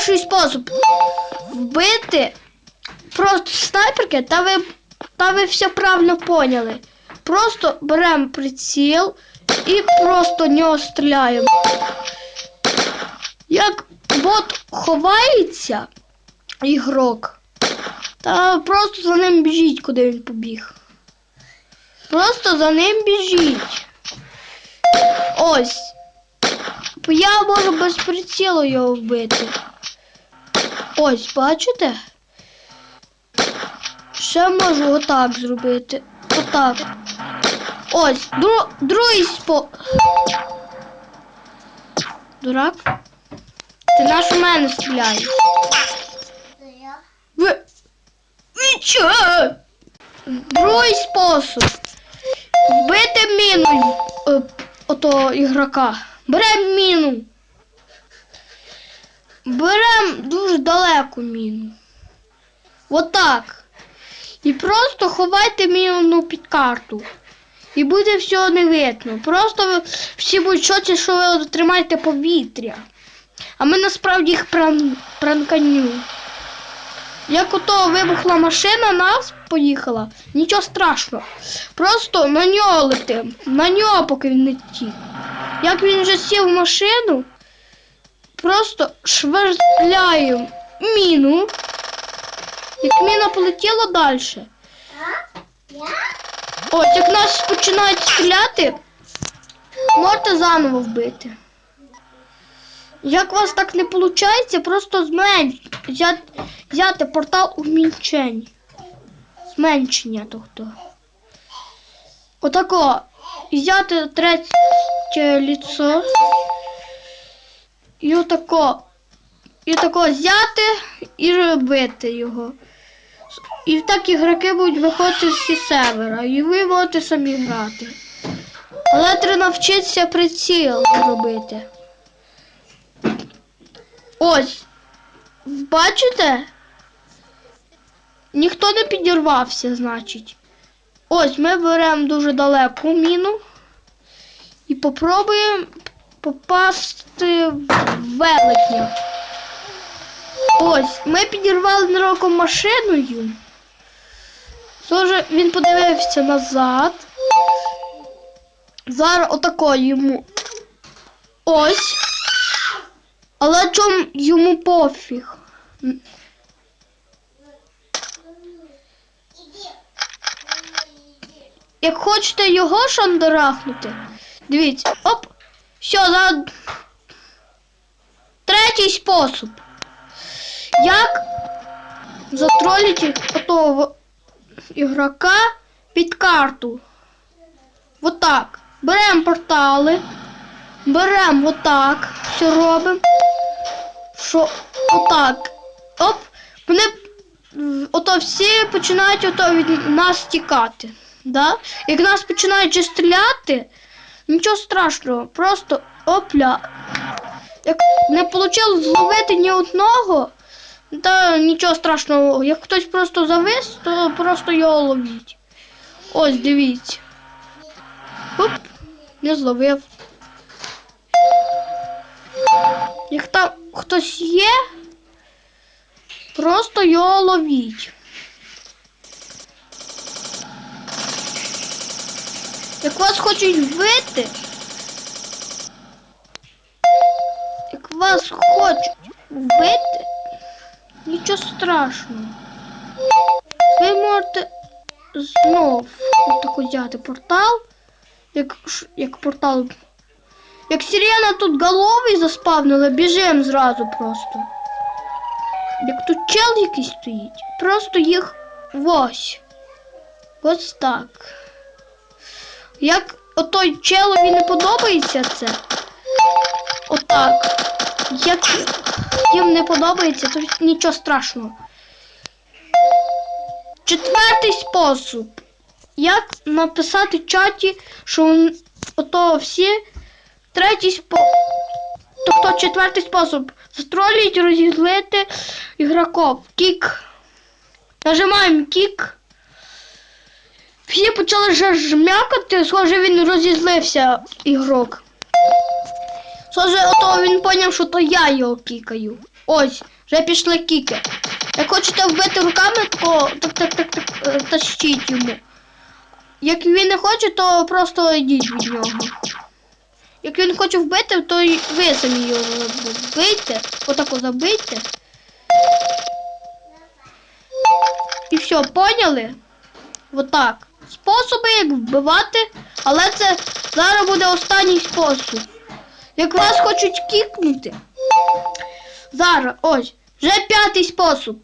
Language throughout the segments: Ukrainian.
Перший спосіб вбити просто снайперки, та ви, та ви все правильно поняли. Просто беремо приціл і просто в нього стріляємо. Як бот ховається, ігрок, та просто за ним біжіть, куди він побіг. Просто за ним біжіть. Ось. Я можу без прицілу його вбити. Ось, бачите? Ще можу отак зробити. Отак. Ось, дру, другий спо. Дурак? Ти наш у мене стріляєш. Ви. Ви чо? Другий спосіб. Вбити міну е, ото ігрока. Беремо міну. Беремо дуже далеку міну. Отак. І просто ховайте міну під карту. І буде всього не видно. Просто всі будуть шоці, що ви отримаєте повітря. А ми насправді їх пран... пранканю. Як ото вибухла машина, нас поїхала, нічого страшного. Просто на нього летим. На нього, поки він не тік. Як він вже сів в машину, просто швирляємо міну. Як міна полетіла далі. Ось, як нас починають стріляти, можете заново вбити. Як у вас так не виходить, просто зменш... взяти, взяти портал умільчень. Зменшення тобто. Отако. Взяти третє ліцо. І отако. І тако взяти і робити його. І так ігроки будуть виходити всі сервера. І ви можете самі грати. Але треба навчитися приціл робити. Ось. Бачите? Ніхто не підірвався, значить. Ось ми беремо дуже далеку міну і попробуємо попасти в велетня. Ось, ми підірвали нероком машиною. Тож він подивився назад. Зараз отако йому. Ось. Але чому йому пофіг? Як хочете його шандарахнути, дивіться, оп, все, за третій спосіб. Як затролити отого ігрока під карту. Отак. Беремо портали. Беремо отак. Все робимо. Що отак. Оп. Вони ото всі починають ото від нас тікати. Да? Як нас починають стріляти, нічого страшного. Просто опля. Як не вийшло зловити ні одного, та нічого страшного. Як хтось просто завис, то просто його ловіть. Ось, дивіться. Оп, не зловив. Як там хтось є, просто його ловіть. Як вас хочуть вбити, як вас хочуть вбити, нічого страшного. Ви можете знов отаку взяти портал. Як, як портал. Як сирена тут головий заспавнила, біжим зразу просто. Як тут чел якийсь стоїть, просто їх ось. Ось так. Як отой челові не подобається це. Отак. Як їм не подобається, то нічого страшного. Четвертий спосіб. Як написати в чаті, що ото всі третій спосіб. Тобто четвертий спосіб. Застролюють, розізлити ігроков. Кік. Нажимаємо кік. Всі почали жмякати, схоже, він розізлився ігрок. Схоже, ото він поняв, що то я його кікаю. Ось, вже пішли кіки. Як хочете вбити руками, то так, так, так, так, е, тащіть йому. Як він не хоче, то просто йдіть від нього. Як він хоче вбити, то ви самі його вбийте. Отако забийте. І все, поняли? Отак. Способи, як вбивати, але це зараз буде останній спосіб. Як вас хочуть кікнути. Зараз, ось, вже п'ятий спосіб.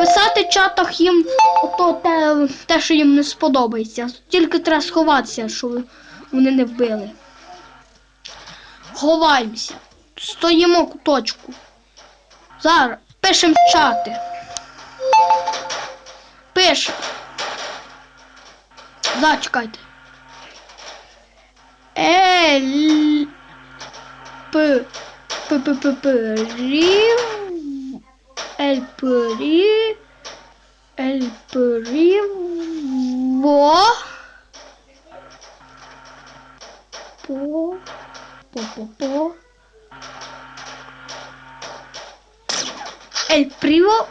Писати в чатах їм ото те, те, що їм не сподобається. Тільки треба сховатися, що ви- вони не вбили. Ховаємося. Стоїмо куточку. Зараз пишемо чати. Пишемо. Зачекайте. Ель. П. П. П. П. П. Рів. Ель. П. Рі. Ель. П. Рі. Во. По. По. По. По. Ель. Приво.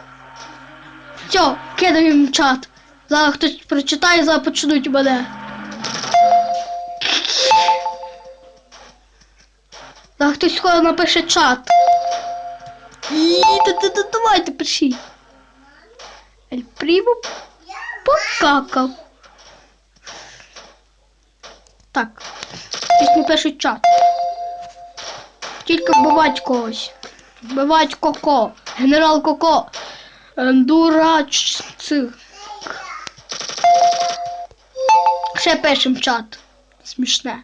Все, кидаємо в чат. Зараз хтось прочитає, зараз почнуть мене. Зараз хтось скоро напише чат. Давайте пишіть. Ель Прімо покакав. Так. Хтось не пишуть чат. Тільки вбивать когось. Вбивать Коко. Генерал Коко. Дурач цих. Ще пишем в чат. Смішне.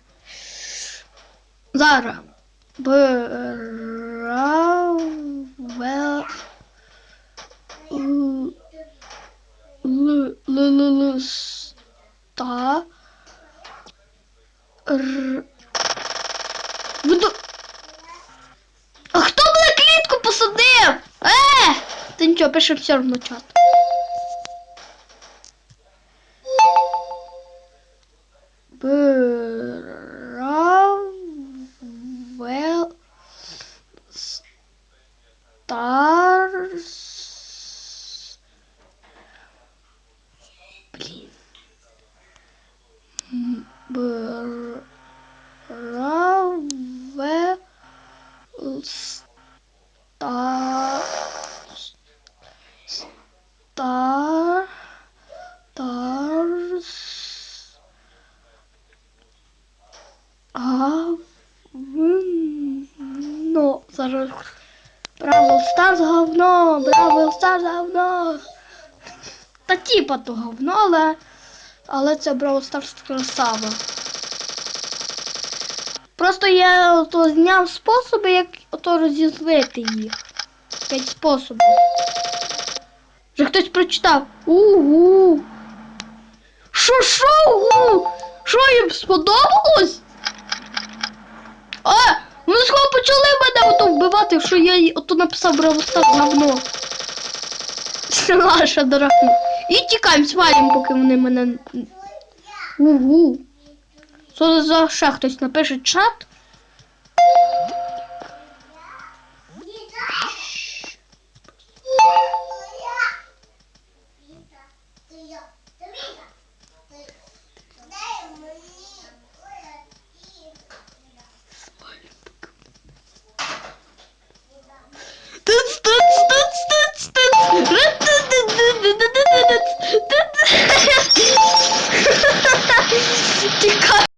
Зараз. Бравел. Л. Л. Л. Л. Ста. Р. Буду. А хто мене клітку посадив? Е! Та нічого, пишем все одно чат. Стар. Стар. Старс. А говно. Зараз. Браво Старс говно! Браво Старс говно! Та типа то говно, але. Але це Браво Старс красава. Просто я ото зняв способи, як ото розізлити їх. П'ять способів. Вже хтось прочитав. Угу. Що, що? Угу? Що їм сподобалось? А, вони скоро почали мене ото вбивати, що я їй ото написав бравостар. Це наша дорога. І тікаємо, свалимо, поки вони мене. Угу. Що за ще хтось напише чат?